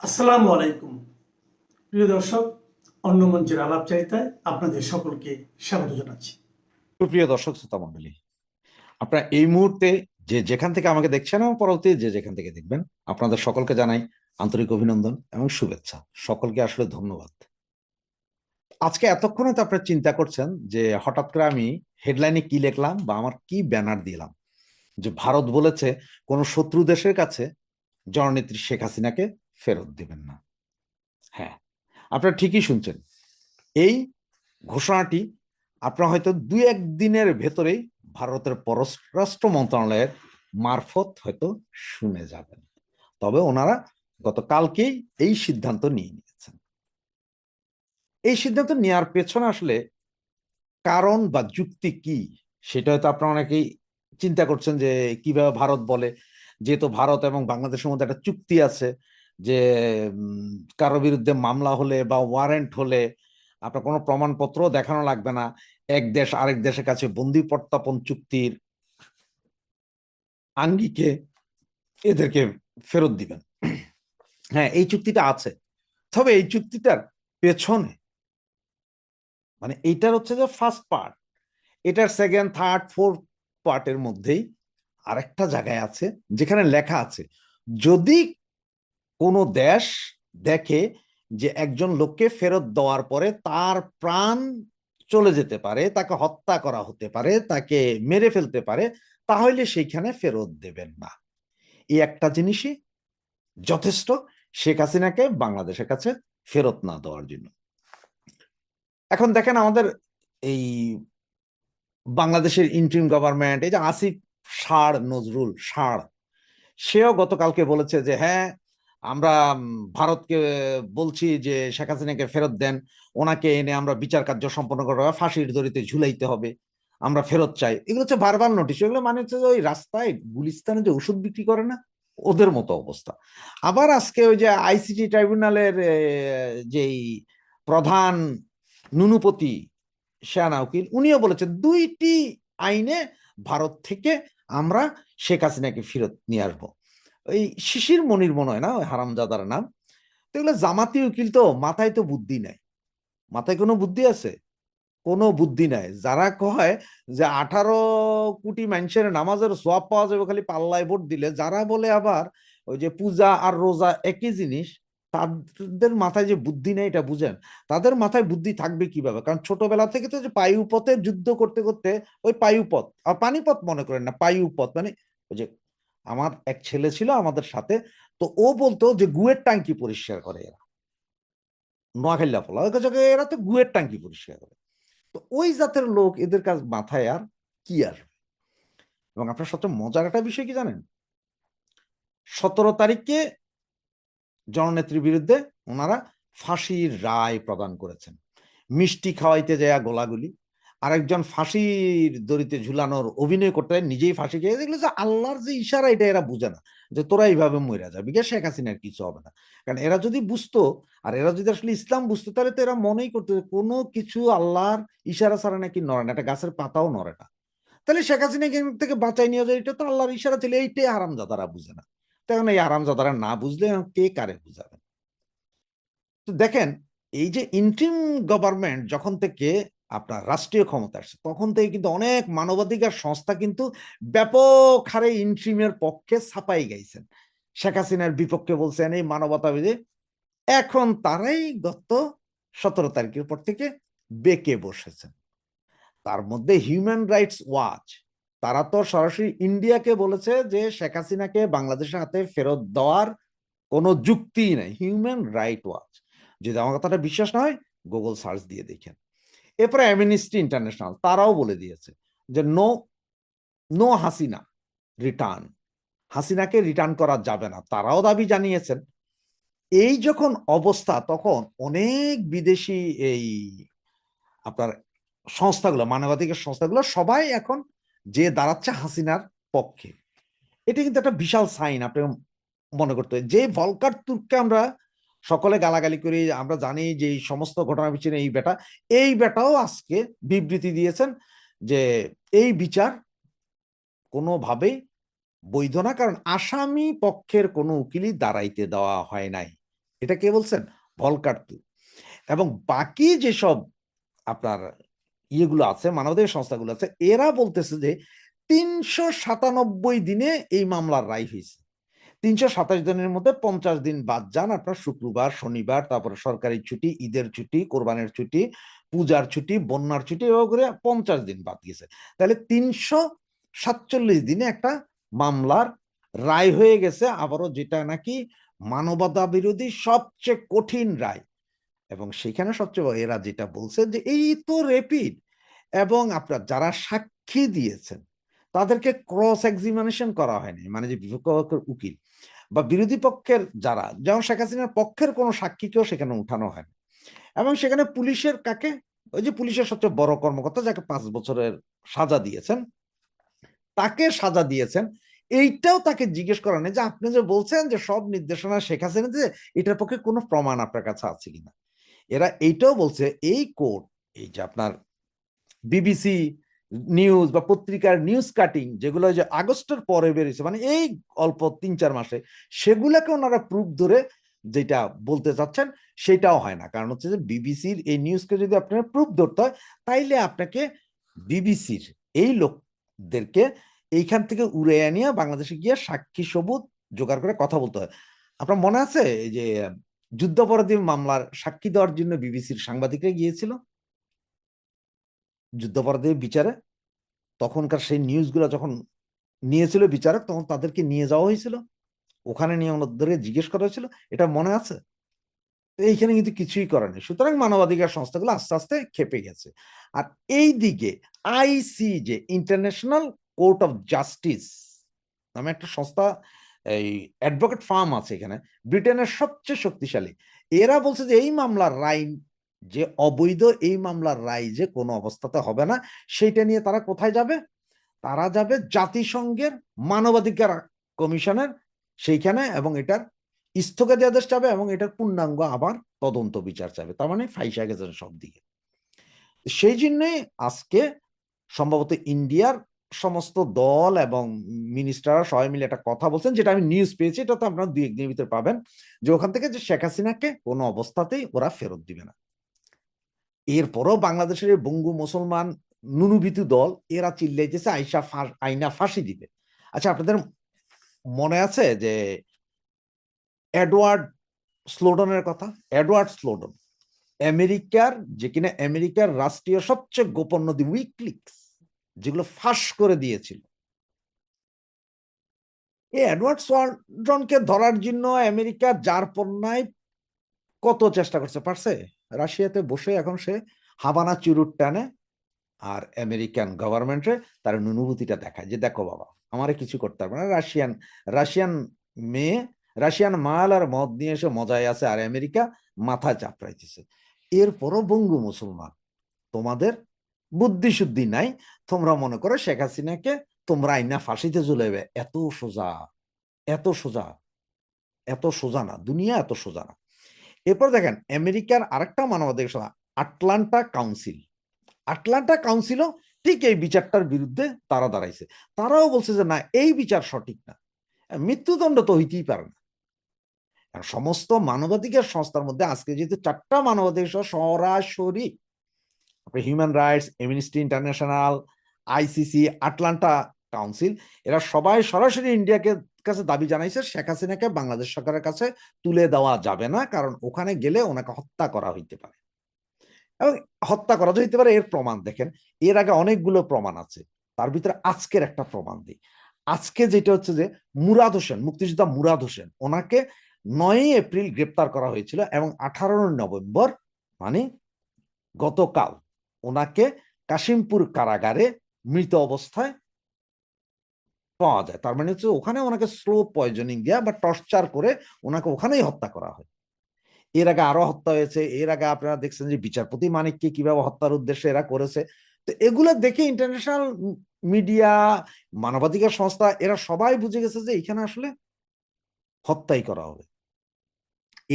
আসসালামু আলাইকুম। প্রিয় দর্শক, অন্য মঞ্চের আলাপচারিতায় আপনাদের সকলকে স্বাগত জানাচ্ছি। সুপ্রিয় দর্শক, শ্রোতা মন্ডলী আপনারা এই মুহূর্তে যে যেখান থেকে আমাকে দেখছেন এবং পরবর্তী যে যেখান থেকে দেখবেন, আপনাদের সকলকে জানাই আন্তরিক অভিনন্দন এবং শুভেচ্ছা। সকলকে আসলে ধন্যবাদ। আজকে এতক্ষণে তো আপনারা চিন্তা করছেন যে হঠাৎ করে আমি হেডলাইনে কি লিখলাম বা আমার কি ব্যানার দিলাম? যে ভারত বলেছে, কোন শত্রু দেশের কাছে জননেত্রী শেখ হাসিনাকে ফেরত দিবেন না। হ্যাঁ আপনারা ঠিকই শুনছেন। এই ঘোষণাটি আপনারা হয়তো দুই এক দিনের ভেতরেই ভারতের পররাষ্ট্র মন্ত্রণালয়ের মারফত হয়তো শুনে যাবেন। তবে ওনারা গতকালকেই এই সিদ্ধান্ত নিয়ে নিয়েছেন। এই সিদ্ধান্ত নেওয়ার পেছনে আসলে কারণ বা যুক্তি কি, সেটা হয়তো আপনারা অনেকেই চিন্তা করছেন যে কীভাবে ভারত বলে। যেহেতু ভারত এবং বাংলাদেশের মধ্যে একটা চুক্তি আছে যে কারও বিরুদ্ধে মামলা হলে বা ওয়ারেন্ট হলে আপনার কোনো প্রমাণপত্র দেখানো লাগবে না। এক দেশ আরেক দেশের কাছে বন্দি প্রত্যাপন চুক্তির আঙ্গিকে এদেরকে ফেরত দিবেন। হ্যাঁ এই চুক্তিটা আছে। তবে এই চুক্তিটার পেছনে মানে এইটার হচ্ছে যে ফার্স্ট পার্ট এটার সেকেন্ড থার্ড ফোর্থ পার্টের মধ্যেই আরেকটা জায়গায় আছে যেখানে লেখা আছে, যদি কোনো দেশ দেখে যে একজন লোককে ফেরত দেওয়ার পরে তার প্রাণ চলে যেতে পারে, তাকে হত্যা করা হতে পারে, তাকে মেরে ফেলতে পারে, তাহলে সেইখানে ফেরত দেবেন না। এই একটা জিনিসই যথেষ্ট, শেখ হাসিনাকে বাংলাদেশের কাছে ফেরত না দেওয়ার জন্য। এখন দেখেন আমাদের এই বাংলাদেশের ইন্ট্রিম গভর্নমেন্ট, এই যে আসিফ সার নজরুল সার সেও গতকালকে বলেছে যে হ্যাঁ আমরা ভারতকে বলছি যে শেখ হাসিনাকে ফেরত দেন। ওনাকে এনে আমরা বিচার কার্য সম্পন্ন করা হবে, ফাঁসির দড়িতে ঝুলাইতে হবে। আমরা ফেরত চাই। এগুলো হচ্ছে বারবার নোটিশ এগুলো মানে হচ্ছে ওই রাস্তায় গুলিস্তানে যে ওষুধ বিক্রি করে না ওদের মতো অবস্থা। আবার আজকে ওই যে আইসিটি ট্রাইব্যুনালের যেই প্রধান নুনুপতি শেয়ানা উকিল উনিও বলেছেন দুইটি আইনে ভারত থেকে আমরা শেখ হাসিনাকে ফেরত নিয়ে আসব। ওই শিশির মনির মনে হয় না? ওই হারামজাদার নাম? তো এগুলো জামাতি উকিল তো, মাথায় তো বুদ্ধি নাই। মাথায় কোনো বুদ্ধি আছে? কোনো বুদ্ধি নাই। যারা কয় যে আঠারো কোটি মানুষের নামাজের সোয়াব পাওয়া যাবে, খালি পাল্লায় ভোট দিলে, যারা বলে আবার ওই যে পূজা আর রোজা একই জিনিস, তাদের মাথায় যে বুদ্ধি নেই, এটা বুঝেন? তাদের মাথায় বুদ্ধি থাকবে কীভাবে? কারণ ছোটবেলা থেকে তো যে পায়ুপথে যুদ্ধ করতে করতে, ওই পায়ুপথ, আর পানিপথ মনে করেন না, পায়ুপথ মানে ওই যে আমার এক ছেলে ছিল আমাদের সাথে, তো ও বলতো যে গুয়ের টাঙ্কি পরিষ্কার করে এরা। নোয়াখালীলা ফলা ওই কাছে এরা তো গুয়ের টাঙ্কি পরিষ্কার করে। তো ওই জাতের লোক এদের কাজ মাথায় আর কি আসবে এবং আপনার সবচেয়ে মজার একটা বিষয় কি জানেন? সতেরো তারিখে জননেত্রীর বিরুদ্ধে ওনারা ফাঁসির রায় প্রদান করেছেন। মিষ্টি খাওয়াইতে যায় গোলাগুলি। আরেকজন ফাঁসির দড়িতে ঝুলানোর অভিনয় করতে নিজেই ফাঁসি খেয়ে দেখল যে আল্লাহর যে ইশারা, এটা এরা বুঝে না যে তোরা এইভাবে মরে যাবি। গে শেখ হাসিনার কিছু হবে না। কারণ এরা যদি বুঝতো, আর এরা যদি আসলে ইসলাম বুঝতো, তাহলে তো এরা মনেই করতো কোনো কিছু আল্লাহর ইশারা ছাড়া নাকি নড়ে না। একটা গাছের পাতাও নড়ে না। তাহলে শেখ এখান থেকে বাঁচাই নিয়ে যায় এটা তো আল্লাহর ইশারা ছিল। এইটাই হারামজাদারা বুঝে না। তখন এই হারামজাদারা না বুঝলে কে কারে বুঝাবে? তো দেখেন, এই যে ইন্ট্রিম গভর্নমেন্ট যখন থেকে আপনার রাষ্ট্রীয় ক্ষমতা আসছে। তখন থেকে কিন্তু অনেক মানবাধিকার সংস্থা কিন্তু ব্যাপক হারে ইন্ট্রিমের পক্ষে ছাপাই গাইছেন। শেখ হাসিনার বিপক্ষে বলছেন এই মানবতাবিদে এখন তারাই গত সতেরো তারিখের পর থেকে বেঁকে বসেছেন। তার মধ্যে হিউম্যান রাইটস ওয়াচ তারা তো সরাসরি ইন্ডিয়াকে বলেছে যে শেখ হাসিনাকে বাংলাদেশের হাতে ফেরত দেওয়ার কোনো যুক্তি নাই। হিউম্যান রাইট ওয়াচ যদি আমার কথাটা বিশ্বাস না হয় গুগল সার্চ দিয়ে দেখেন। এরপরে অ্যামনিস্টি ইন্টারন্যাশনাল তারাও বলে দিয়েছে যে নো নো হাসিনা রিটার্ন হাসিনাকে রিটার্ন করা যাবে না, তারাও দাবি জানিয়েছেন এই যখন অবস্থা, তখন অনেক বিদেশি এই আপনার সংস্থাগুলো, মানবাধিকার সংস্থাগুলো সবাই এখন যে দাঁড়াচ্ছে হাসিনার পক্ষে এটা কিন্তু একটা বিশাল সাইন আপনি মনে করতে। যে ভলকার তুর্ককে আমরা সকলে গালাগালি করি, আমরা জানি যে এই সমস্ত ঘটনার পিছনে এই বেটা এই বেটাও আজকে বিবৃতি দিয়েছেন যে এই বিচার কোনোভাবেই বৈধ না, কারণ আসামি পক্ষের কোনো উকিলই দাঁড়াইতে দেওয়া হয় নাই। এটা কে বলছেন? ভলকার্তু। এবং বাকি যেসব আপনার ইয়েগুলো আছে মানবাধিকার সংস্থাগুলো আছে, এরা বলতেছে যে তিনশো সাতানব্বই দিনে এই মামলার রায় হয়েছে। তিনশো সাতাশ দিনের মধ্যে পঞ্চাশ দিন বাদ যান। আপনার শুক্রবার, শনিবার, তারপরে সরকারি ছুটি, ঈদের ছুটি, কোরবানের ছুটি, পূজার ছুটি, বন্যার ছুটি, এভাবে করে পঞ্চাশ দিন বাদ গেছে। তাহলে তিনশো সাতচল্লিশ দিনে একটা মামলার রায় হয়ে গেছে। আবারও যেটা নাকি মানবতা বিরোধী সবচেয়ে কঠিন রায়। এবং সেখানে সবচেয়ে এরা যেটা বলছে যে এই তো রেপিড এবং আপনার যারা সাক্ষী দিয়েছেন তাদেরকে ক্রস এক্সামিনেশন করা হয়নি। মানে যে বিপক্ষ উকিল বা বিরোধী পক্ষের যারা, যেমন শেখ হাসিনার পক্ষের কোনো সাক্ষীকেও সেখানে উঠানো হয়নি। এবং সেখানে পুলিশের কাকে? ওই যে পুলিশের সবচেয়ে বড় কর্মকর্তা যাকে পাঁচ বছরের সাজা দিয়েছেন, তাকে সাজা দিয়েছেন। এইটাও তাকে জিজ্ঞেস করা নেই যে আপনি যে বলছেন যে সব নির্দেশনা শেখ হাসিনা যে, এটার পক্ষে কোনো প্রমাণ আপনার কাছে আছে কিনা? এরা এইটাও বলছে, এই কোর্ট, এই যে আপনার বিবিসি নিউজ বা পত্রিকার নিউজ কাটিং যেগুলো যে আগস্টের পরে বেরিয়েছে মানে এই অল্প তিন চার মাসে, সেগুলাকে ওনারা প্রুফ ধরে যেটা বলতে চাচ্ছেন সেটাও হয় না। কারণ হচ্ছে যে বিবিসির এই নিউজকে যদি আপনার প্রুফ ধরতে হয়, তাইলে আপনাকে বিবিসির এই লোকদেরকে এইখান থেকে উড়ে আনিয়ে বাংলাদেশে গিয়ে সাক্ষী সবুত জোগাড় করে কথা বলতে হয়। আপনার মনে আছে যে যুদ্ধাপরাধী মামলার সাক্ষী দেওয়ার জন্য বিবিসির সাংবাদিকরা গিয়েছিল? যুদ্ধাপরাধী বিচারে, তখনকার সেই নিউজগুলো যখন নিয়েছিল বিচারক, তখন তাদেরকে নিয়ে যাওয়া হয়েছিল। ওখানে নিয়ে ওনাদেরকে জিজ্ঞেস করা হয়েছিল, এটা মনে আছে? এইখানে কিন্তু কিছুই করেনি সুতরাং মানবাধিকার সংস্থাগুলো আস্তে আস্তে খেপে গেছে। আর এই দিকে আইসি যে ইন্টারন্যাশনাল কোর্ট অফ জাস্টিস নামে একটা সংস্থা, এই অ্যাডভোকেট ফার্ম আছে এখানে ব্রিটেনের সবচেয়ে শক্তিশালী। এরা বলছে যে এই মামলার রায় যে অবৈধ এই মামলার রায় যে কোনো অবস্থাতে হবে না, সেইটা নিয়ে তারা কোথায় যাবে? তারা যাবে জাতিসংঘের মানবাধিকার কমিশনের সেইখানে এবং এটার স্থগিত আদেশ চাবে এবং এটার পূর্ণাঙ্গ আবার তদন্ত বিচার চাবে। তার মানে ফাইসা গেছেন সব দিকে। সেই জন্যই আজকে সম্ভবত ইন্ডিয়ার সমস্ত দল এবং মিনিস্টাররা সবাই মিলে একটা কথা বলছেন, যেটা আমি নিউজ পেয়েছি এটা তো আপনারা দুই একদিনের ভিতরে পাবেন, যে ওখান থেকে যে শেখ হাসিনাকে কোনো অবস্থাতেই ওরা ফেরত দিবে না। এরপরও বাংলাদেশের বঙ্গু মুসলমান নুনুবিতু দল, এরা চিল্লাইতেছে, আইসা আইনা ফাঁসি দিবে। আচ্ছা আপনাদের মনে আছে যে এডওয়ার্ড স্লোডনের কথা? এডওয়ার্ড স্লোডন, আমেরিকার, যে কিনা আমেরিকার রাষ্ট্রীয় সবচেয়ে গোপন নদী উইকলিক্স, যেগুলো ফাঁস করে দিয়েছিল। এই এডওয়ার্ড স্লোডনকে ধরার জন্য আমেরিকা যার পণ্যায় কত চেষ্টা করছে, পারছে? রাশিয়াতে বসে এখন সে হাবানা চুরুট টানে আর আমেরিকান গভর্নমেন্টে তার অনুভূতিটা দেখায় যে দেখো বাবা, আমারে কিছু করতে পারবে না। রাশিয়ান রাশিয়ান মেয়ে, রাশিয়ান মাল আর মদ নিয়ে এসে মজায় আছে আর আমেরিকা মাথা চাপড়াইতেছে। এরপরও বঙ্গু মুসলমান, তোমাদের বুদ্ধি শুদ্ধি নাই, তোমরা মনে করো শেখ হাসিনাকে তোমরা আইনা ফাঁসিতে ঝুলাইবে। এত সোজা এত সোজা এত সোজা না, দুনিয়া এত সোজা না। এরপর দেখেন, আমেরিকার আরেকটা মানবাধিকার সংস্থা আটলান্টা কাউন্সিল। আটলান্টা কাউন্সিলও ঠিক এই বিচারটার বিরুদ্ধে তারা দাঁড়াইছে। তারাও বলছে যে, না, এই বিচার সঠিক না। মৃত্যুদণ্ড তো হইতেই পারে না। সমস্ত মানবাধিকার সংস্থার মধ্যে আজকে যেহেতু চারটা মানবাধিকার সরাসরি human rights Amnesty International ICC Atlantic council, এরা সবাই সরাসরি ইন্ডিয়াকে কাছে দাবি জানাইছে, শেখ হাসিনাকে বাংলাদেশ সরকারের কাছে তুলে দেওয়া যাবে না, কারণ ওখানে গেলে ওনাকে হত্যা করা হইতে পারে। এবং হত্যা করা হইতে পারে, এর প্রমাণ দেখেন, এর আগে অনেকগুলো প্রমাণ আছে, তার ভিতরে আজকের একটা প্রমাণ দিই। আজকে যেটা হচ্ছে যে, মুরাদ হোসেন, মুক্তিযোদ্ধা মুরাদ হোসেন, ওনাকে নয়ই এপ্রিল গ্রেপ্তার করা হয়েছিল এবং আঠারো নভেম্বর মানে গতকাল, ওনাকে কাশিমপুর কারাগারে মৃত অবস্থায় পাওয়া যায়। তার মানে হচ্ছে ওখানে ওনাকে স্লো পয়জনিং দেওয়া বা টর্চার করে ওনাকে ওখানেই হত্যা করা হয়। এর আগে আরও হত্যা হয়েছে, এর আগে আপনারা দেখছেন যে বিচারপতি মানিককে কীভাবে হত্যার উদ্দেশ্যে এরা করেছে। তো এগুলো দেখে ইন্টারন্যাশনাল মিডিয়া মানবাধিকার সংস্থা, এরা সবাই বুঝে গেছে যে এখানে আসলে হত্যাই করা হবে।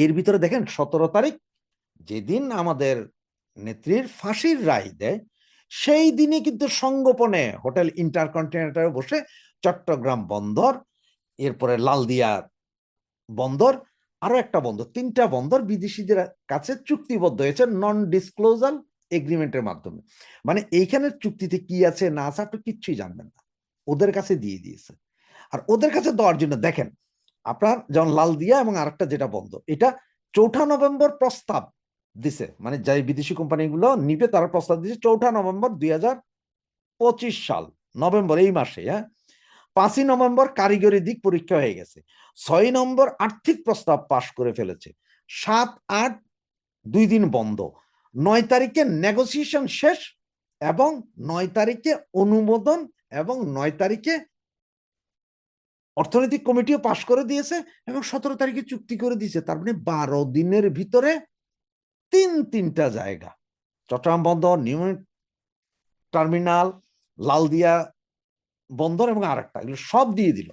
এর ভিতরে দেখেন, সতেরো তারিখ যেদিন আমাদের নেত্রীর ফাঁসির রায় দেয়, সেই দিনে কিন্তু সঙ্গোপনে হোটেল ইন্টারকন্টিনেন্টারে বসে চট্টগ্রাম বন্দর, এরপরে লালদিয়া বন্দর, আরও একটা বন্দর, তিনটা বন্দর বিদেশিদের কাছে চুক্তিবদ্ধ হয়েছে নন ডিসক্লোজাল এগ্রিমেন্টের মাধ্যমে। মানে এইখানের চুক্তিতে কি আছে, না আছে, আপনি কিচ্ছুই জানবেন না। ওদের কাছে দিয়ে দিয়েছে। আর ওদের কাছে দেওয়ার জন্য দেখেন, আপনার যেমন লালদিয়া এবং আরেকটা যেটা বন্ধ এটা চৌঠা নভেম্বর প্রস্তাব দিছে। মানে যাই বিদেশি কোম্পানিগুলো নিবে, তারা প্রস্তাব দিছে চৌঠা নভেম্বর দুই হাজার পঁচিশ সাল, নভেম্বর এই মাসে হ্যাঁ? পাঁচই নভেম্বর কারিগরি দিক পরীক্ষা হয়ে গেছে। ছয় নম্বর আর্থিক প্রস্তাব পাশ করে ফেলেছে। সাত আট দুই দিন বন্ধ। নয় তারিখে নেগোসিয়েশন শেষ এবং নয় তারিখে অনুমোদন এবং নয় তারিখে অর্থনৈতিক কমিটিও পাশ করে দিয়েছে এবং সতেরো তারিখে চুক্তি করে দিয়েছে। তার মানে বারো দিনের ভিতরে তিন তিনটা জায়গা। চট্টগ্রাম বন্দর, নিউ টার্মিনাল, লালদিয়া বন্দর এবং আরেকটা, এগুলো সব দিয়ে দিল।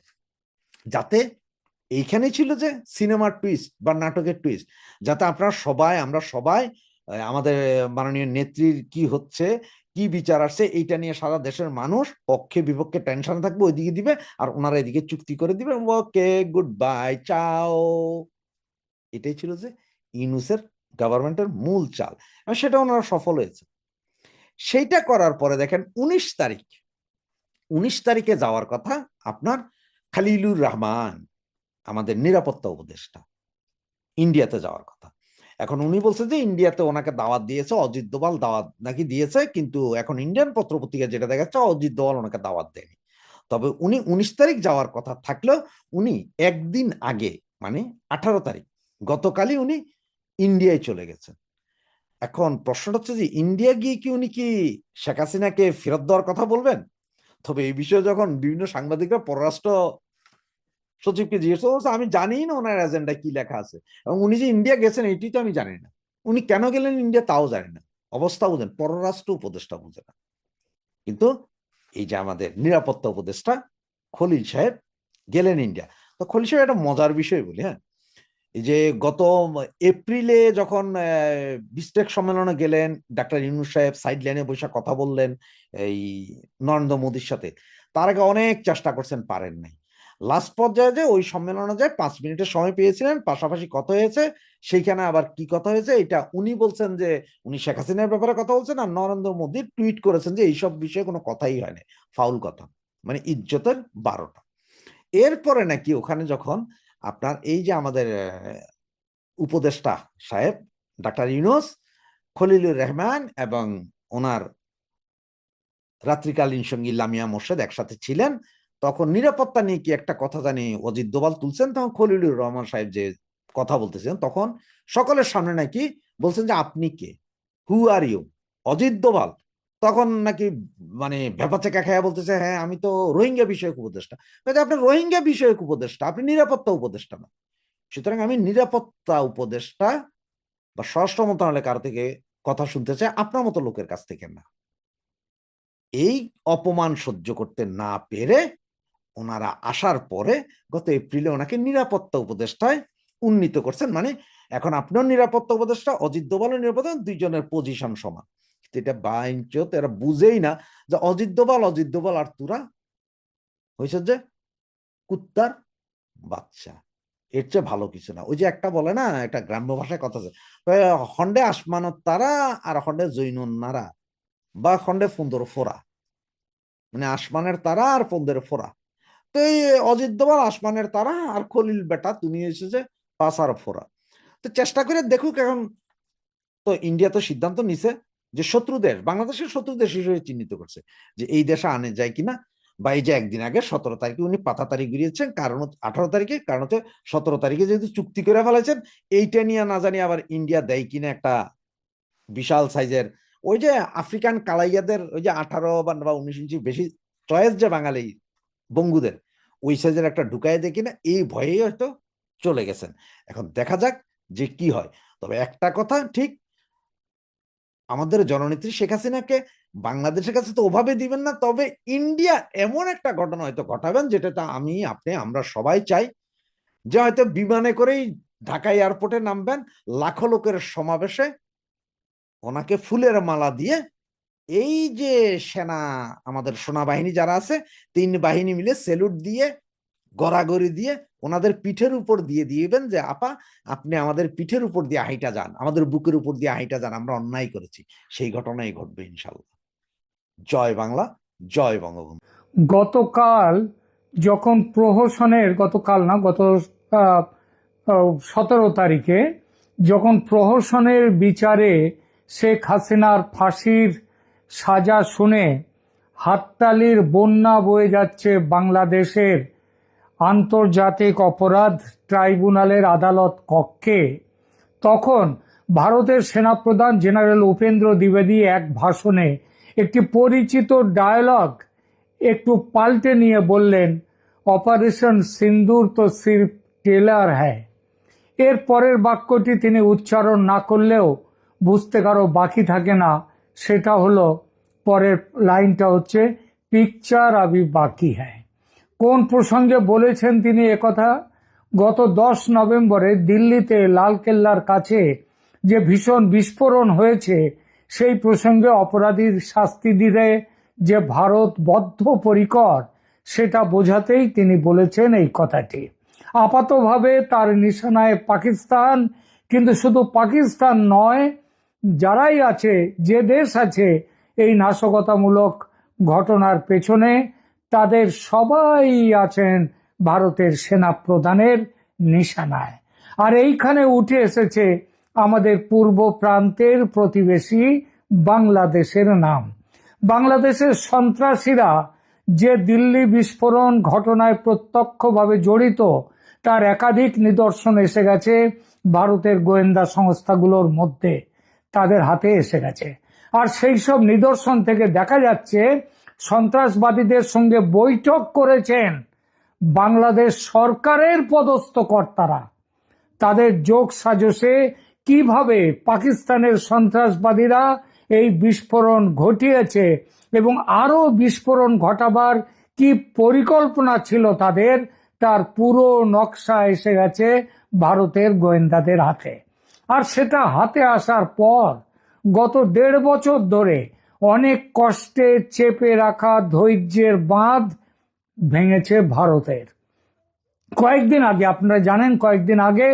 যাতে এইখানে ছিল যে সিনেমার টুইস্ট বা নাটকের টুইস্ট যাতে আপনারা সবাই, আমরা সবাই আমাদের মাননীয় নেত্রীর কি হচ্ছে, কি বিচার আসছে, এইটা নিয়ে সারা দেশের মানুষ পক্ষে বিপক্ষে টেনশন থাকবে, ওইদিকে দিবে আর ওনারা এদিকে চুক্তি করে দিবে। ওকে গুড বাই চাও। এটাই ছিল যে ইউনুসের গভর্নমেন্টের মূল চাল। সেটা ওনারা সফল হয়েছে। সেইটা করার পরে দেখেন, উনিশ তারিখ উনিশ তারিখে যাওয়ার কথা আপনার খালিলুর রহমান, আমাদের নিরাপত্তা উপদেষ্টা, ইন্ডিয়াতে যাওয়ার কথা। এখন উনি বলছে যে ইন্ডিয়াতে ওনাকে দাওয়াত দিয়েছে, অজিত দোভাল দাওয়াত নাকি দিয়েছে, কিন্তু এখন ইন্ডিয়ান পত্রপত্রিকা যেটা দেখাচ্ছে, অজিত দোভাল ওনাকে দাওয়াত দেয়নি। তবে উনি উনিশ তারিখ যাওয়ার কথা থাকলেও উনি একদিন আগে মানে আঠারো তারিখ, গতকালই উনি ইন্ডিয়ায় চলে গেছেন। এখন প্রশ্নটা হচ্ছে যে ইন্ডিয়া গিয়ে কি উনি কি শেখ হাসিনাকে ফেরত দেওয়ার কথা বলবেন? তবে এই বিষয়ে যখন বিভিন্ন সাংবাদিকরা পররাষ্ট্র সচিবকে জিজ্ঞেস করছে আমি জানি না ওনার এজেন্ডা কি লেখা আছে? এবং উনি যে ইন্ডিয়া গেছেন এটি তো আমি জানি না। উনি কেন গেলেন ইন্ডিয়া তাও জানি না। অবস্থা বুঝেন, পররাষ্ট্র উপদেষ্টা বুঝে না। কিন্তু এই যে আমাদের নিরাপত্তা উপদেষ্টা খলিল সাহেব গেলেন ইন্ডিয়া তো খলিল সাহেব একটা মজার বিষয় বলি হ্যাঁ? যে গত এপ্রিলে যখন বিস্টেক সম্মেলনে গেলেন, ডাক্তার ইউনুস সাহেব সাইড লাইনে বসে কথা বললেন এই নরেন্দ্র মোদীর সাথে, তার আগে অনেক চেষ্টা করছেন, পারেন নাই। লাস্ট পর্যায়ে যে ওই সম্মেলনে যায় পাঁচ মিনিটের সময় পেয়েছিলেন, পাশাপাশি কথা হয়েছে, সেইখানে আবার কি কথা হয়েছে, এটা উনি বলছেন যে, উনি শেখ হাসিনার ব্যাপারে কথা বলছেন আর নরেন্দ্র মোদী টুইট করেছেন যে, এইসব বিষয়ে কোনো কথাই হয় না ফাউল কথা মানে ইজ্জতের বারোটা। এরপরে নাকি ওখানে যখন আপনার এই যে আমাদের উপদেষ্টা সাহেব, ডাক্তার ইউনুস, খলিলুর রহমান এবং ওনার রাত্রিকালীন সঙ্গী লামিয়া মোর্শেদ একসাথে ছিলেন, তখন নিরাপত্তা নিয়ে কি একটা কথা জানি অজিত দোভাল তুলছেন? তখন খলিলুর রহমান সাহেব যে কথা বলতেছেন তখন সকলের সামনে নাকি বলছেন যে, আপনি কে? Who are you Ajit Doval তখন নাকি মানে ভেপাচেকা খেয়া বলতেছে হ্যাঁ আমি তো রোহিঙ্গা বিষয়ক উপদেষ্টা। আপনি রোহিঙ্গা বিষয়ক উপদেষ্টা, আপনি নিরাপত্তা উপদেষ্টা না। সুতরাং আমি নিরাপত্তা উপদেষ্টা বা স্বরাষ্ট্র মন্ত্রণালয় কারও থেকে কথা শুনতে চাই, আপনার মতো লোকের কাছ থেকে না। এই অপমান সহ্য করতে না পেরে ওনারা আসার পরে গত এপ্রিলে ওনাকে নিরাপত্তা উপদেষ্টায় উন্নীত করছেন। মানে এখন আপনার নিরাপত্তা উপদেষ্টা, অজিত দোভালও নিরাপত্তা, দুইজনের পজিশন সমান। এটা বাইঞ্চত এরা বুঝেই না যে অজিত দোভাল অজিত দোভাল আর তুরা? হয়েছে যে কুত্তার বাচ্চা। এর চেয়ে ভালো কিছু না। ওই যে একটা বলে না, একটা গ্রাম্য ভাষায় কথা আছে হন্ডে আসমানত তারা আর হন্ডে জৈনুন নারা, বা খন্ডে ফুন্দর ফোরা। মানে আসমানের তারা আর ফন্দের ফোরা। তো এই অজিত দোভাল, আসমানের তারা আর খলিল বেটা, তুমি এসেছে পাসার ফোরা। তো চেষ্টা করে দেখুক এখন। তো ইন্ডিয়া তো সিদ্ধান্ত নিছে যে শত্রু দেশ, বাংলাদেশের শত্রু দেশ হিসেবে চিহ্নিত করছে যে এই দেশে আনে যায় কিনা বা এই যে একদিন আগে সতেরো তারিখে উনি পাতা তারিখ বেরিয়েছেন কারণ আঠারো তারিখে, কারণ হচ্ছে সতেরো তারিখে যেহেতু চুক্তি করে ফেলেছেন, এইটা নিয়ে না জানি আবার ইন্ডিয়া দেয় কিনা একটা বিশাল সাইজের ওই যে আফ্রিকান কালাইয়াদের ওই যে আঠারো বা উনিশ ইঞ্চি বেশি চয়েস যে বাঙালি বঙ্গুদের, ওই সাইজের একটা ঢুকায় দেয় কিনা, এই ভয়েই হয়তো চলে গেছেন। এখন দেখা যাক যে কি হয়। তবে একটা কথা ঠিক আমাদের জননেত্রী শেখ হাসিনাকে বাংলাদেশের কাছে তো ওভাবে দিবেন না, তবে ইন্ডিয়া এমন একটা ঘটনা হয়তো ঘটাবেন যেটা তা আমি, আপনি, আমরা সবাই চাই যে হয়তো বিমানে করেই ঢাকা এয়ারপোর্টে নামবেন, লাখো লোকের সমাবেশে ওনাকে ফুলের মালা দিয়ে এই যে সেনা, আমাদের সেনাবাহিনী যারা আছে, তিন বাহিনী মিলে সেলুট দিয়ে গড়াগড়ি দিয়ে ওনাদের পিঠের উপর দিয়ে দিবেন যে, আপা, আপনি আমাদের পিঠের উপর দিয়ে হাইটা যান, আমাদের বুকের উপর দিয়ে হাইটা যান, আমরা অন্যায় করেছি। সেই ঘটনাই ঘটবে ইনশাল্লাহ। জয় বাংলা, জয় বঙ্গবন্ধু। গতকাল যখন প্রহসনের, গতকাল না, গত সতেরো তারিখে যখন প্রহসনের বিচারে শেখ হাসিনার ফাঁসির সাজা শুনে হাততালির বন্যা বয়ে যাচ্ছে বাংলাদেশের আন্তর্জাতিক অপরাধ ট্রাইব্যুনালের আদালত কক্ষে। তখন ভারতের সেনাপ্রধান জেনারেল উপেন্দ্র দ্বিবেদী এক ভাষণে একটি পরিচিত ডায়লগ একটু পাল্টে নিয়ে বললেন, অপারেশন সিন্দুর তো সির্ফ টেলার হ্যায়। এর পরের বাক্যটি তিনি উচ্চারণ না করলেও বুঝতে কারও বাকি থাকে না। সেটা হলো, পরের লাইনটা হচ্ছে, পিকচার আবি বাকি হ্যায়। কোন প্রসঙ্গে বলেছেন তিনি একথা গত দশ নভেম্বরে দিল্লিতে লালকেল্লার কাছে যে ভীষণ বিস্ফোরণ হয়েছে, সেই প্রসঙ্গে অপরাধীর শাস্তি দিতে যে ভারত বদ্ধপরিকর, সেটা বোঝাতেই তিনি বলেছেন এই কথাটি। আপাতভাবে তার নিশানায় পাকিস্তান, কিন্তু শুধু পাকিস্তান নয়, যারাই আছে, যে দেশ আছে, এই নাশকতামূলক ঘটনার পেছনে তাদের সবাই আছেন ভারতের সেনা প্রধানের নিশানায়। আর এইখানে উঠে এসেছে আমাদের পূর্ব প্রান্তের প্রতিবেশী বাংলাদেশের নাম। বাংলাদেশের সন্ত্রাসীরা যে দিল্লি বিস্ফোরণ ঘটনায় প্রত্যক্ষভাবে জড়িত, তার একাধিক নিদর্শন এসে গেছে ভারতের গোয়েন্দা সংস্থাগুলোর মধ্যে, তাদের হাতে এসে গেছে। আর সেই সব নিদর্শন থেকে দেখা যাচ্ছে সন্ত্রাসবাদীদের সঙ্গে বৈঠক করেছেন বাংলাদেশ সরকারের পদস্থ কর্তারা। তাদের যোগ সাজসে কীভাবে পাকিস্তানের সন্ত্রাসবাদীরা এই বিস্ফোরণ ঘটিয়েছে এবং আরও বিস্ফোরণ ঘটাবার কি পরিকল্পনা ছিল তাদের, তার পুরো নকশা এসে গেছে ভারতের গোয়েন্দাদের হাতে। আর সেটা হাতে আসার পর গত দেড় বছর ধরে অনেক কষ্টে চেপে রাখা ধৈর্যের বাঁধ ভেঙেছে ভারতের। কয়েকদিন আগে, আপনারা জানেন, কয়েকদিন আগে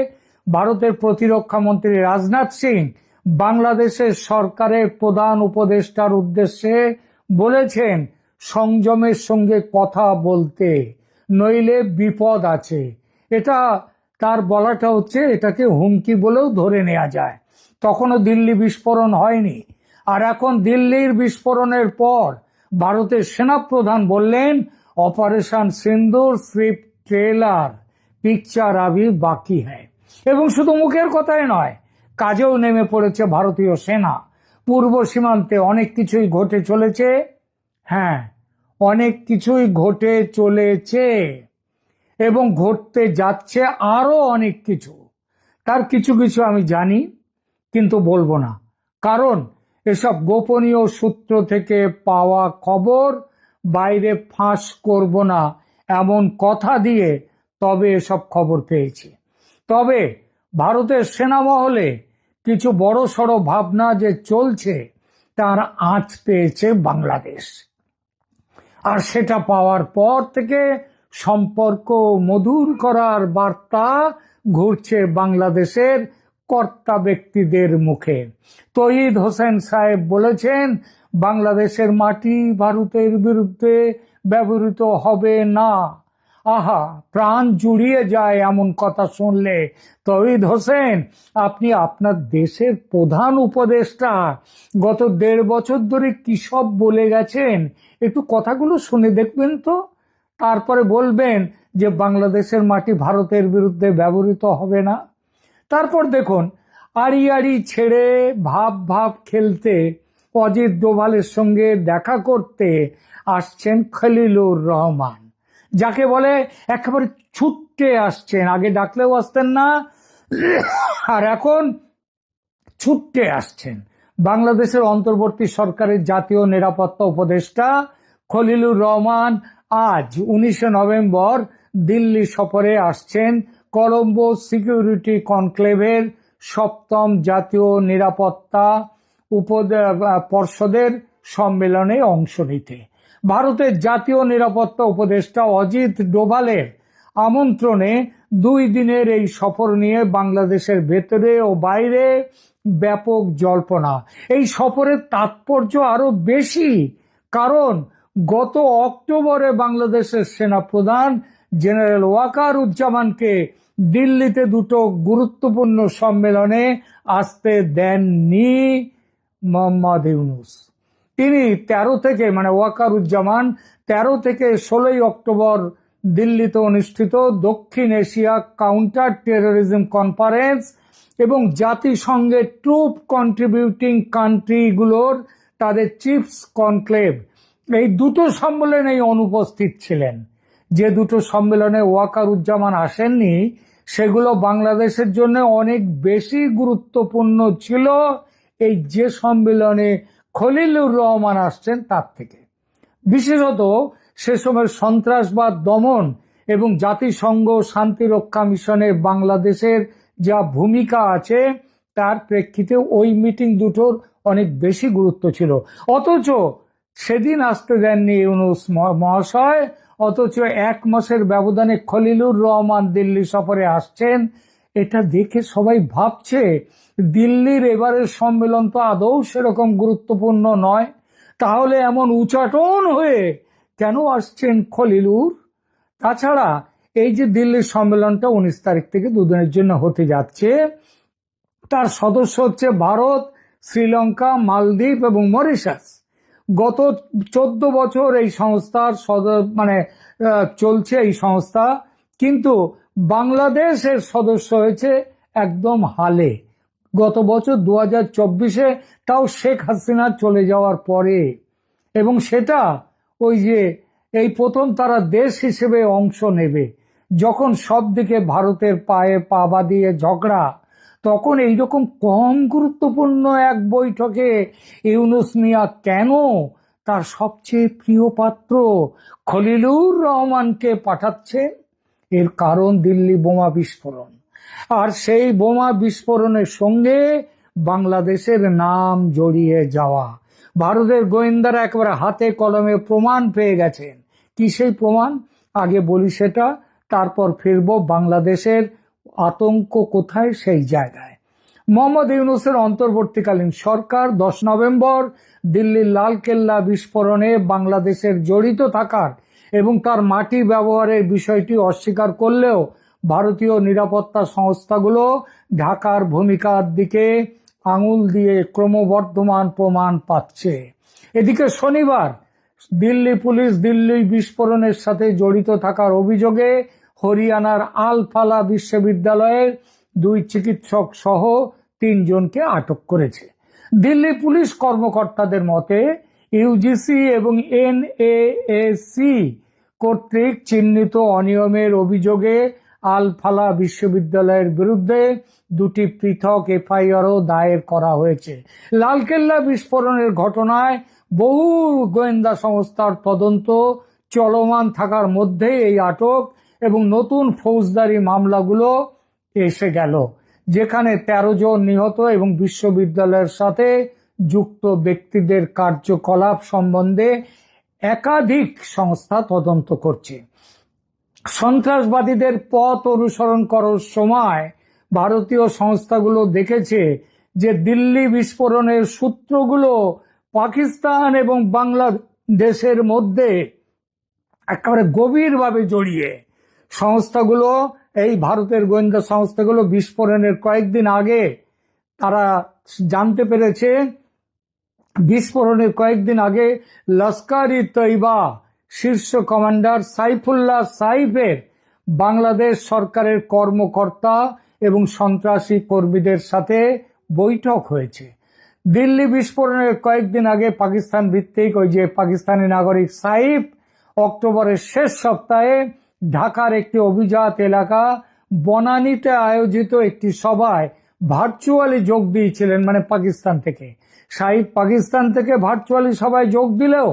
ভারতের প্রতিরক্ষা মন্ত্রী রাজনাথ সিং বাংলাদেশের সরকারের প্রধান উপদেষ্টার উদ্দেশ্যে বলেছেন, সংযমের সঙ্গে কথা বলতে নইলে বিপদ আছে। এটা তার বলাটা হচ্ছে, এটাকে হুমকি বলেও ধরে নেওয়া যায়। তখনও দিল্লি বিস্ফোরণ হয়নি। আর এখন দিল্লির বিস্ফোরণের পর ভারতের সেনাপ্রধান বললেন, operation Sindoor, script, trailer, picture আবি বাকি হ্যায়। এবং শুধু মুখের কথাই নয়, কাজেও নেমে পড়েছে ভারতীয় সেনা। পূর্ব সীমান্তে অনেক কিছুই ঘটে চলেছে। হ্যাঁ অনেক কিছুই ঘটে চলেছে। এবং ঘটতে যাচ্ছে আরও অনেক কিছু। তার কিছু কিছু আমি জানি, কিন্তু বলব না। কারণ এসব গোপনীয় সূত্র থেকে পাওয়া খবর, বাইরে ফাঁস করব না, এমন কথা দিয়ে তবে এসব খবর পেয়েছি। তবে ভারতের সেনামহলে কিছু বড় সড় ভাবনা যে চলছে, তার আঁচ পেয়েছে বাংলাদেশ। আর সেটা পাওয়ার পর থেকে সম্পর্ক মধুর করার বার্তা ঘুরছে বাংলাদেশের কর্তা ব্যক্তিদের মুখে। তহিদ হোসেন সাহেব বলেছেন, বাংলাদেশের মাটি ভারতের বিরুদ্ধে ব্যবহৃত হবে না। আহা, প্রাণ জুড়িয়ে যায় এমন কথা শুনলে। তহিদ হোসেন, আপনি আপনার দেশের প্রধান উপদেষ্টা, গত দেড় বছর ধরে কি সব বলে গেছেন? একটু কথাগুলো শুনে দেখবেন তো। তারপরে বলবেন যে, বাংলাদেশের মাটি ভারতের বিরুদ্ধে ব্যবহৃত হবে না। তারপর দেখুন, আড়ি আড়ি ছেড়ে ভাব ভাব খেলতে অজিত ডোভালের সঙ্গে দেখা করতে আসছেন খলিলুর রহমান। যাকে বলে একেবারে ছুটতে আসছেন, আগে ডাকলেও আসতেন না, আর এখন ছুটতে আসছেন। বাংলাদেশের অন্তর্বর্তী সরকারের জাতীয় নিরাপত্তা উপদেষ্টা খলিলুর রহমান আজ উনিশে নভেম্বর দিল্লি সফরে আসছেন কলম্বো সিকিউরিটি কনক্লেভের সপ্তম জাতীয় নিরাপত্তা উপ পর্ষদের সম্মেলনে অংশ নিতে। ভারতের জাতীয় নিরাপত্তা উপদেষ্টা অজিত ডোভালের আমন্ত্রণে দুই দিনের এই সফর নিয়ে বাংলাদেশের ভেতরে ও বাইরে ব্যাপক জল্পনা। এই সফরের তাৎপর্য আরও বেশি, কারণ গত অক্টোবরে বাংলাদেশের সেনাপ্রধান জেনারেল ওয়াকারুজ্জামানকে দিল্লিতে দুটো গুরুত্বপূর্ণ সম্মেলনে আসতে দেননি মোহাম্মদ ইউনুস। তিনি তেরো থেকে মানে ওয়াকারুজ্জামান তেরো থেকে ষোলোই অক্টোবর দিল্লিতে অনুষ্ঠিত দক্ষিণ এশিয়া কাউন্টার টেরোরিজম কনফারেন্স এবং জাতিসংঘের ট্রুপ কন্ট্রিবিউটিং কান্ট্রিগুলোর তাদের চিফস কনক্লেভ এই দুটো সম্মেলনেই অনুপস্থিত ছিলেন। যে দুটো সম্মেলনে ওয়াকারুজ্জামান আসেননি সেগুলো বাংলাদেশের জন্য অনেক বেশি গুরুত্বপূর্ণ ছিল এই যে সম্মেলনে খলিলুর রহমান আসছেন তার থেকে। বিশেষত সে সময় সন্ত্রাসবাদ দমন এবং জাতিসংঘ শান্তিরক্ষা মিশনে বাংলাদেশের যা ভূমিকা আছে, তার প্রেক্ষিতে ওই মিটিং দুটোর অনেক বেশি গুরুত্ব ছিল। অথচ সেদিন আসতে দেননি ইউনুস মহ- মহাশয় অথচ এক মাসের ব্যবধানে খলিলুর রহমান দিল্লি সফরে আসছেন। এটা দেখে সবাই ভাবছে, দিল্লির এবারের সম্মেলন তো আদৌ সেরকম গুরুত্বপূর্ণ নয়। তাহলে এমন উচাটন হয়ে কেন আসছেন খলিলুর? তাছাড়া এই যে দিল্লির সম্মেলনটা উনিশ তারিখ থেকে দুদিনের জন্য হতে যাচ্ছে, তার সদস্য হচ্ছে ভারত, শ্রীলঙ্কা, মালদ্বীপ এবং মরিশাস। গত চোদ্দ বছর এই সংস্থার সদর মানে চলছে এই সংস্থা, কিন্তু বাংলাদেশের সদস্য হয়েছে একদম হালে। গত বছর দু হাজার চব্বিশে তাও শেখ হাসিনা চলে যাওয়ার পরে। এবং সেটা ওই যে, এই প্রথম তারা দেশ হিসেবে অংশ নেবে। যখন সব দিকে ভারতের পায়ে পা বাঁধিয়ে ঝগড়া তখন এইরকম কম গুরুত্বপূর্ণ এক বৈঠকে ইউনুস মিয়া কেন তার সবচেয়ে প্রিয় পাত্র খলিলুর রহমানকে পাঠাচ্ছেন? এর কারণ দিল্লি বোমা বিস্ফোরণ। আর সেই বোমা বিস্ফোরণের সঙ্গে বাংলাদেশের নাম জড়িয়ে যাওয়া। ভারতের গোয়েন্দারা একেবারে হাতে কলমে প্রমাণ পেয়ে গেছেন। কি সেই প্রমাণ? আগে বলি সেটা, তারপর ফিরবো বাংলাদেশের আতঙ্ক কোথায়? সেই জায়গায়। মোহাম্মদ ইউনুসের অন্তর্বর্তীকালীন সরকার দশ নভেম্বর দিল্লির লালকেল্লা বিস্ফোরণে বাংলাদেশের জড়িত থাকার এবং তার মাটি ব্যবহারের বিষয়টি অস্বীকার করলেও ভারতীয় নিরাপত্তা সংস্থাগুলো ঢাকার ভূমিকার দিকে আঙুল দিয়ে ক্রমবর্ধমান প্রমাণ পাচ্ছে। এদিকে শনিবার দিল্লি পুলিশ দিল্লি বিস্ফোরণের সাথে জড়িত থাকার অভিযোগে হরিয়ানার আলফালা বিশ্ববিদ্যালয়ের দুই চিকিৎসক সহ তিনজনকে আটক করেছে। দিল্লি পুলিশ কর্মকর্তাদের মতে, ইউজিসি এবং এনএএসি কর্তৃক চিহ্নিত অনিয়মের অভিযোগে আলফালা বিশ্ববিদ্যালয়ের বিরুদ্ধে দুটি পৃথক এফআইআরও দায়ের করা হয়েছে। লালকেল্লা বিস্ফোরণের ঘটনায় বহু গোয়েন্দা সংস্থার তদন্ত চলমান থাকার মধ্যে এই আটক এবং নতুন ফৌজদারি মামলাগুলো এসে গেল, যেখানে তেরো জন নিহত এবং বিশ্ববিদ্যালয়ের সাথে যুক্ত ব্যক্তিদের কার্যকলাপ সম্বন্ধে একাধিক সংস্থা তদন্ত করছে। সন্ত্রাসবাদীদের পথ অনুসরণ করার সময় ভারতীয় সংস্থাগুলো দেখেছে যে দিল্লি বিস্ফোরণের সূত্রগুলো পাকিস্তান এবং বাংলাদেশের মধ্যে একেবারে গভীরভাবে জড়িয়ে সংস্থাগুলো, এই ভারতের গোয়েন্দা সংস্থাগুলো বিস্ফোরণের কয়েকদিন আগে তারা জানতে পেরেছে, বিস্ফোরণের কয়েকদিন আগে লস্কর ই তৈবা শীর্ষ কমান্ডার সাইফুল্লাহ সাইফের বাংলাদেশ সরকারের কর্মকর্তা এবং সন্ত্রাসী কর্মীদের সাথে বৈঠক হয়েছে। দিল্লি বিস্ফোরণের কয়েকদিন আগে পাকিস্তান ভিত্তিক ওই যে পাকিস্তানি নাগরিক সাইফ অক্টোবরের শেষ সপ্তাহে ঢাকার একটি অভিজাত এলাকা, বনানীতে আয়োজিত একটি সভায় ভার্চুয়ালি যোগ দিয়েছিলেন মানে পাকিস্তান থেকে। সাইফ পাকিস্তান থেকে ভার্চুয়ালি সভায় যোগ দিলেও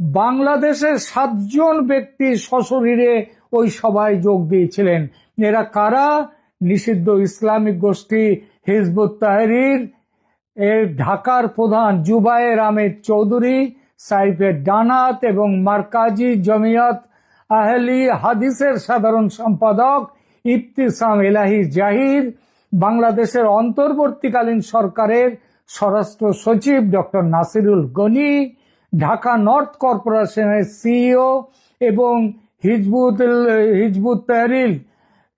বাংলাদেশের সাতজন ব্যক্তি সশরীরে ওই সভায় যোগ দিয়েছিলেন। এরা কারা? নিষিদ্ধ ইসলামিক গোষ্ঠী হিজবুত তাহরির, এর ঢাকার প্রধান জুবায়ের আহমেদ চৌধুরী, সাইফের ডানাত এবং মার্কাজি জমিয়ত আহলি হাদিসের সাধারণ সম্পাদক ইফতিসাম এলাহি জাহির, বাংলাদেশের অন্তর্বর্তীকালীন সরকারের স্বরাষ্ট্র সচিব ডক্টর নাসিরুল গনি, ঢাকা নর্থ কর্পোরেশনের সিইও এবং হিজবুত হিজবুত তেহরিল,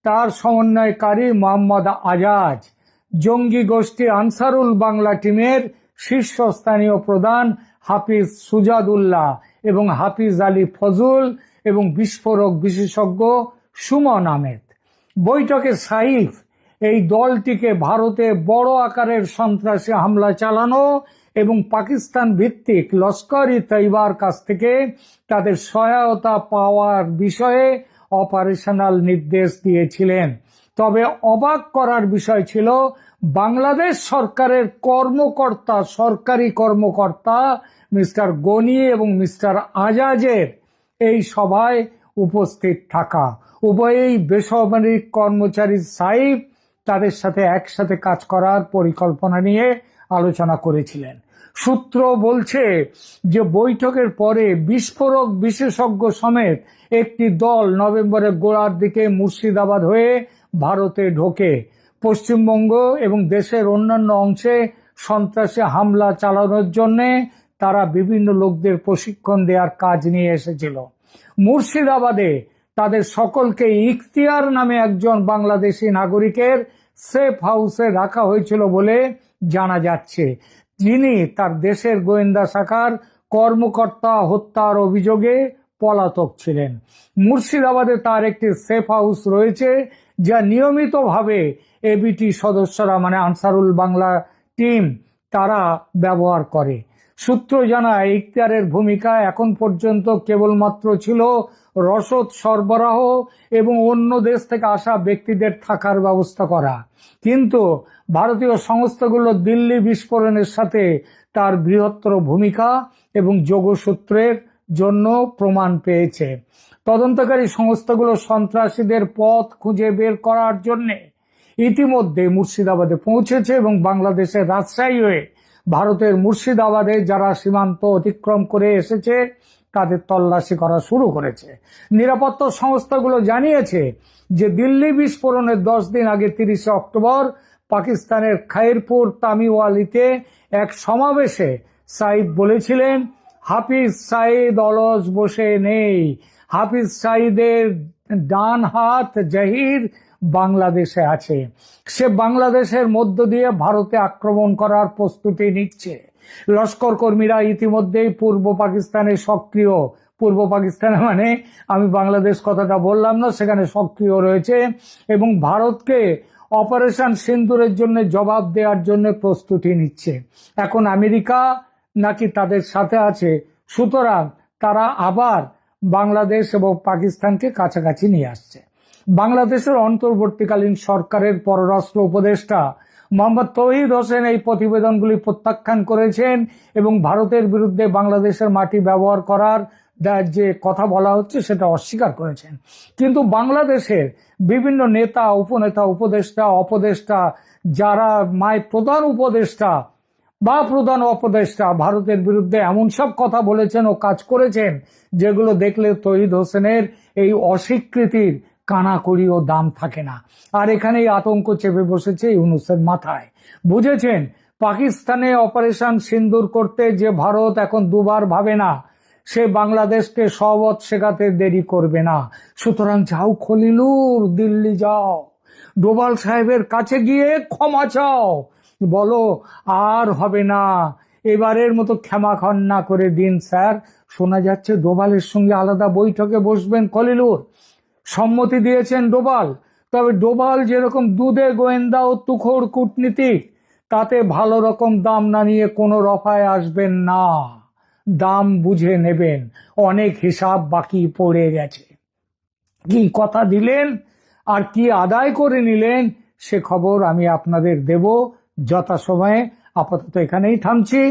তার সমন্বয়কারী মোহাম্মদ আজাজ। জঙ্গি গোষ্ঠী আনসারুল বাংলা টিমের শীর্ষস্থানীয় প্রধান হাফিজ সুজাদুল্লাহ এবং হাফিজ আলী ফজল এবং বিস্ফোরক বিশেষজ্ঞ সুমন আহমেদ। বৈঠকে সাইফ এই দলটিকে ভারতে বড় আকারের সন্ত্রাসী হামলা চালানো এবং পাকিস্তান ভিত্তিক লস্কর ই তৈবার কাছ থেকে তাদের সহায়তা পাওয়ার বিষয়ে অপারেশনাল নির্দেশ দিয়েছিলেন। তবে অবাক করার বিষয় ছিল, বাংলাদেশ সরকারের কর্মকর্তা, সরকারি কর্মকর্তা মিস্টার গনি এবং মিস্টার আজাজের এই সভায় উপস্থিত থাকা। উভয়েই বেসামরিক কর্মচারী সাইফ তাদের সাথে একসাথে কাজ করার পরিকল্পনা নিয়ে আলোচনা করেছিলেন। সূত্র বলছে যে বৈঠকের পরে বিস্ফোরক বিশেষজ্ঞ সমেত একটি দল নভেম্বরের গোড়ার দিকে মুর্শিদাবাদ হয়ে ভারতে ঢোকে। পশ্চিমবঙ্গ এবং দেশের অন্যান্য অংশে সন্ত্রাসী হামলা চালানোর জন্য তারা বিভিন্ন লোকদের প্রশিক্ষণ দেওয়ার কাজ নিয়ে এসেছিল। মুর্শিদাবাদে তাদের সকলকে ইখতিয়ার নামে একজন বাংলাদেশি নাগরিকের সেফ হাউসে রাখা হয়েছিল বলে জানা যাচ্ছে। যিনি তার দেশের গোয়েন্দা শাখার কর্মকর্তা হত্যার অভিযোগে পলাতক ছিলেন। মুর্শিদাবাদে তার একটি সেফ হাউস রয়েছে যা নিয়মিতভাবে এবিটি সদস্যরা মানে আনসারুল বাংলা টিম, তারা ব্যবহার করে। সূত্র জানায়, ইখতিয়ারের ভূমিকা এখন পর্যন্ত কেবলমাত্র ছিল রসদ সরবরাহ এবং অন্য দেশ থেকে আসা ব্যক্তিদের থাকার ব্যবস্থা করা। কিন্তু ভারতীয় সংস্থাগুলো দিল্লি বিস্ফোরণের সাথে তার বৃহত্তর ভূমিকা এবং যোগসূত্রের জন্য প্রমাণ পেয়েছে। তদন্তকারী সংস্থাগুলো সন্ত্রাসীদের পথ খুঁজে বের করার জন্যে ইতিমধ্যে মুর্শিদাবাদে পৌঁছেছে এবং বাংলাদেশের রাজশাহী হয়ে ভারতের মুর্শিদাবাদে যারা সীমান্ত অতিক্রম করে এসেছে, তাদের তল্লাশি করা শুরু করেছে। নিরাপত্তা সংস্থাগুলো জানিয়েছে যে দিল্লি বিস্ফোরণের দশ দিন আগে তিরিশে অক্টোবর পাকিস্তানের খাইরপুর তামিওয়ালিতে এক সমাবেশে সাইদ বলেছিলেন, হাফিজ সাইদ অলস বসে নেই। হাফিজ সাইদের ডান হাত জাহির বাংলাদেশে আছে। সে বাংলাদেশের মধ্য দিয়ে ভারতে আক্রমণ করার প্রস্তুতি নিচ্ছে। লস্কর কর্মীরা ইতিমধ্যেই পূর্ব পাকিস্তানে সক্রিয়। পূর্ব পাকিস্তানে মানে আমি বাংলাদেশ কথাটা বললাম না, সেখানে সক্রিয় রয়েছে এবং ভারতকে অপারেশন সিন্দুরের জন্য জবাব দেওয়ার জন্য প্রস্তুতি নিচ্ছে। এখন আমেরিকা নাকি তাদের সাথে আছে, সুতরাং তারা আবার বাংলাদেশ এবং পাকিস্তানকে কাছাকাছি নিয়ে আসছে। বাংলাদেশের অন্তর্বর্তীকালীন সরকারের পররাষ্ট্র উপদেষ্টা মোহাম্মদ তৌহিদ হোসেন এই প্রতিবেদনগুলি প্রত্যাখ্যান করেছেন এবং ভারতের বিরুদ্ধে বাংলাদেশের মাটি ব্যবহার করার যে কথা বলা হচ্ছে সেটা অস্বীকার করেছেন। কিন্তু বাংলাদেশের বিভিন্ন নেতা, উপনেতা, উপদেষ্টা, অপদেষ্টা, যারা মায় প্রধান উপদেষ্টা বা প্রধান উপদেষ্টা ভারতের বিরুদ্ধে এমন সব কথা বলেছেন ও কাজ করেছেন, যেগুলো দেখলে তহিদ হোসেনের এই অস্বীকৃতির কানাকড়ি ও দাম থাকে না। আর এখানেই আতঙ্ক চেপে বসেছে ইউনুসের মাথায়। বুঝেছেন, পাকিস্তানে অপারেশন সিন্দুর করতে যে ভারত এখন দুবার ভাবে না, সে বাংলাদেশকে সবত শেখাতে দেরি করবে না। সুতরাং যাও খলিলুর, দিল্লি যাও। ডোবাল সাহেবের কাছে গিয়ে ক্ষমা চাও। বলো, আর হবে না। এবারের মতো ক্ষমা খন্না করে দিন, স্যার। শোনা যাচ্ছে ডোবালের সঙ্গে আলাদা বৈঠকে বসবেন খলিলুর। সম্মতি দিয়েছেন ডোবাল। তবে ডোবাল যেরকম দুধে গোয়েন্দা ও তুখোর কূটনীতিক তাতে ভালো রকম দাম না নিয়ে কোনো রফায় আসবেন না। দাম বুঝে নেবেন, অনেক হিসাব বাকি পড়ে গেছে। কি কথা দিলেন, আর কি আদায় করে নিলেন, সে খবর আমি আপনাদের দেব, যথাসময়ে আপাতত এখানেই থামছি।